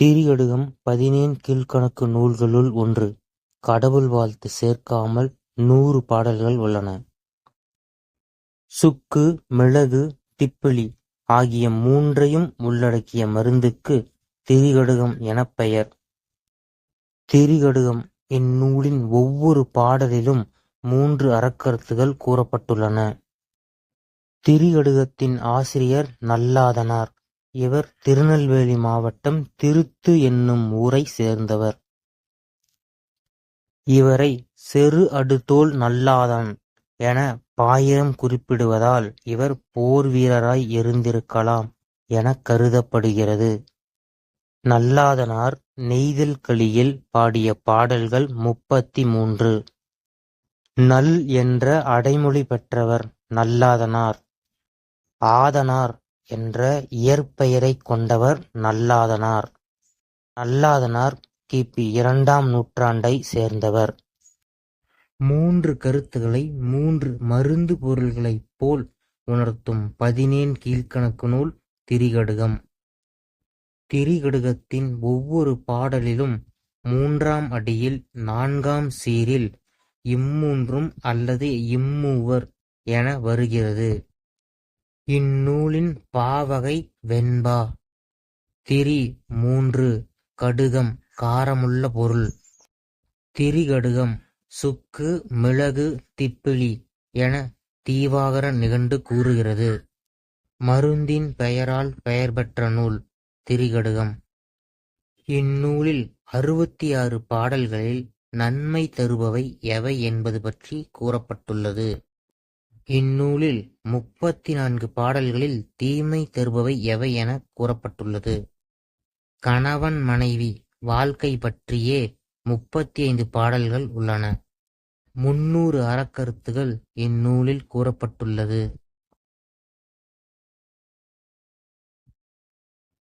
திரியடுகம் பதினேன் கீழ்க்கணக்கு நூல்களுள் ஒன்று. கடவுள் வாழ்த்து சேர்க்காமல் நூறு பாடல்கள் உள்ளன. சுக்கு, மிளகு, திப்பிலி ஆகிய மூன்றையும் உள்ளடக்கிய மருந்துக்குத் திரிகடுகம் எனப் பெயர். திரிகடுகம் இந்நூலின் ஒவ்வொரு பாடலிலும் மூன்று அறக்கருத்துகள் கூறப்பட்டுள்ளன. திரிகடுகத்தின் ஆசிரியர் நல்லாதனார். இவர் திருநெல்வேலி மாவட்டம் திருத்து என்னும் ஊரைச் சேர்ந்தவர். இவரை செரு அடுத்தோல் நல்லாதன் எனப் பாயிரம் குறிப்பிடுவதால் இவர் போர் வீரராய் இருந்திருக்கலாம் எனக் கருதப்படுகிறது. நல்லாதனார் நெய்தல் கலியில் பாடிய பாடல்கள் முப்பத்தி மூன்று. நல் என்ற அடைமொழி பெற்றவர் நல்லாதனார். ஆதனார் என்ற இயற்பெயரைக் கொண்டவர் நல்லாதனார். நல்லாதனார் கிபி இரண்டாம் நூற்றாண்டைச் சேர்ந்தவர். மூன்று கருத்துகளை மூன்று மருந்து பொருள்களைப் போல் உணர்த்தும் பதினேன் கீழ்க்கணக்கு நூல் திரிகடுகம். திரிகடுகத்தின் ஒவ்வொரு பாடலிலும் மூன்றாம் அடியில் நான்காம் சீரில் இம்மூன்றும் அல்லது இம்மூவர் என வருகிறது. இந்நூலின் பாவகை வெண்பா. திரி மூன்று கடுகம் காரமுள்ள பொருள். திரிகடுகம் சுக்கு, மிளகு, திப்பிலி எனத் தீவாகர நிகண்டு கூறுகிறது. மருந்தின் பெயரால் பெயர்பெற்ற நூல் திரிகடுகம். இந்நூலில் அறுபத்தாறு பாடல்களில் நன்மை தருபவை எவை என்பது பற்றிக் கூறப்பட்டுள்ளது. இந்நூலில் முப்பத்து நான்கு பாடல்களில் தீமை தருபவை எவை எனக் கூறப்பட்டுள்ளது. கணவன் மனைவி வாழ்க்கை பற்றியே முப்பத்தைந்து பாடல்கள் உள்ளன. முன்னூறு அறக்கருத்துகள் இந்நூலில் கூறப்பட்டுள்ளது.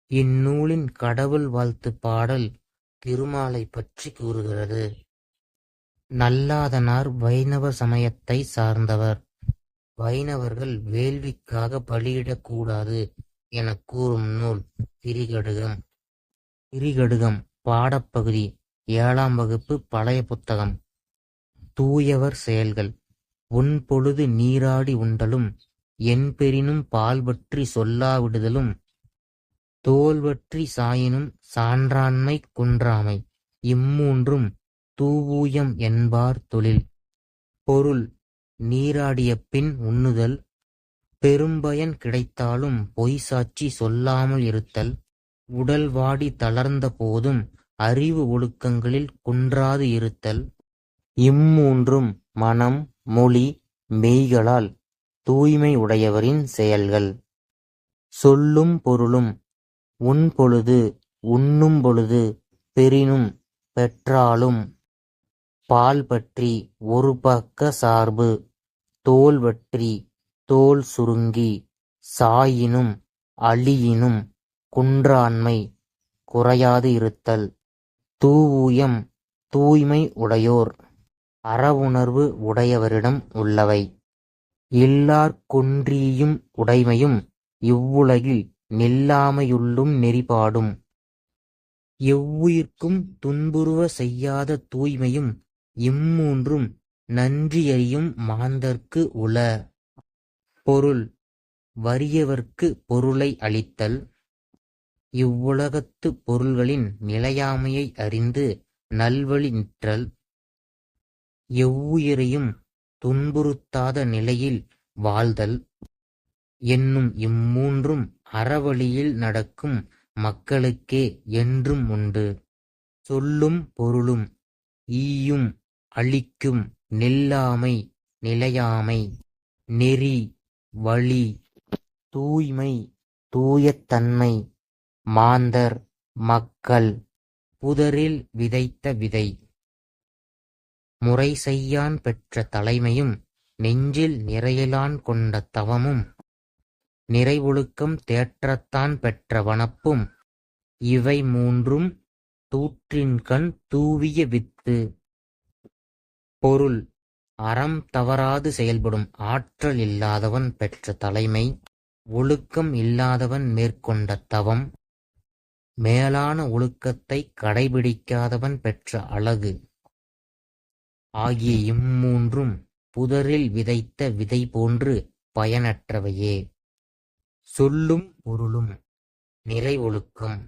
இந்நூலின் கடவுள் வாழ்த்துப் பாடல் திருமாலைப் பற்றி கூறுகிறது. நல்லாதனார் வைணவ சமயத்தைச் சார்ந்தவர். வைணவர்கள் வேள்விக்காக பலியிடக் கூடாது எனக் கூறும் நூல் திரிகடுகம். திரிகடுகம் பாடப்பகுதி ஏழாம் வகுப்பு பழைய புத்தகம். தூயவர் செயல்கள் உன்பொழுது நீராடி உண்டலும், என்பெரினும் பால்பற்றி சொல்லாவிடுதலும் தோல்வற்றி சாயினும் சான்றாண்மை குன்றாமை இம்மூன்றும் தூவூயம் என்பார் தொழில். பொருள் நீராடிய பின் உண்ணுதல், பெரும்பயன் கிடைத்தாலும் பொய்ச்சாட்சி சொல்லாமல் இருத்தல், உடல் வாடி தளர்ந்த போதும் அறிவு ஒழுக்கங்களில் குன்றாது இருத்தல். இம்மூன்றும் மனம், மொழி, மெய்களால் தூய்மை உடையவரின் செயல்கள். சொல்லும் பொருளும் உண்பொழுது, உண்ணும் பொழுது, பெறினும், பெற்றாலும், பால்பற்றி, பக்க சார்பு, தோல்வற்றி, தோல் சுருங்கி, சாயினும், அழியினும், குன்றாண்மை, குறையாது இருத்தல். தூவூயம் தூய்மை உடையோர், அறவுணர்வு உடையவரிடம் உள்ளவை. இல்லார்குன்றியும் உடைமையும், இவ்வுலகில் நில்லாமை யுள்ளும் நெறிபாடும். எவ்வுயிர்க்கும் துன்புறுவ செய்யாத தூய்மையும் இம்மூன்றும் நன்றியறியும் மாந்தர்க்கு உள. பொருள் வறியவர்க்குப் பொருளை அளித்தல். இவ்வுலகத்துப் பொருள்களின் நிலையாமையை அறிந்து நல்வழி நிற்றல். எவ்வுயிரையும் துன்புறுத்தாத நிலையில் வாழ்தல் என்னும் இம்மூன்றும் அறவழியில் நடக்கும் மக்களுக்கே என்றும் உண்டு. சொல்லும் பொருளும் ஈயும் அழிக்கும் நில்லாமை நிலையாமை நெறி வழி தூய்மை தூயத்தன்மை மாந்தர் மக்கள் புதரில் விதைத்த விதை. முறைசெய்யான் பெற்ற தலைமையும் நெஞ்சில் நிறையலான் கொண்ட தவமும் நிறைவொழுக்கம் தேற்றத்தான் பெற்ற வனப்பும் இவை மூன்றும் தூற்றின்கண் தூவிய வித்து. பொருள் அறம் தவறாது செயல்படும் ஆற்றல் இல்லாதவன் பெற்ற தலைமை, ஒழுக்கம் இல்லாதவன் மேற்கொண்ட தவம், மேலான ஒழுக்கத்தைக் கடைபிடிக்காதவன் பெற்ற அழகு ஆகிய இம்மூன்றும் புதரில் விதைத்த விதை போன்று பயனற்றவையே. சொல்லும் பொருளும் நிறை ஒழுக்கம்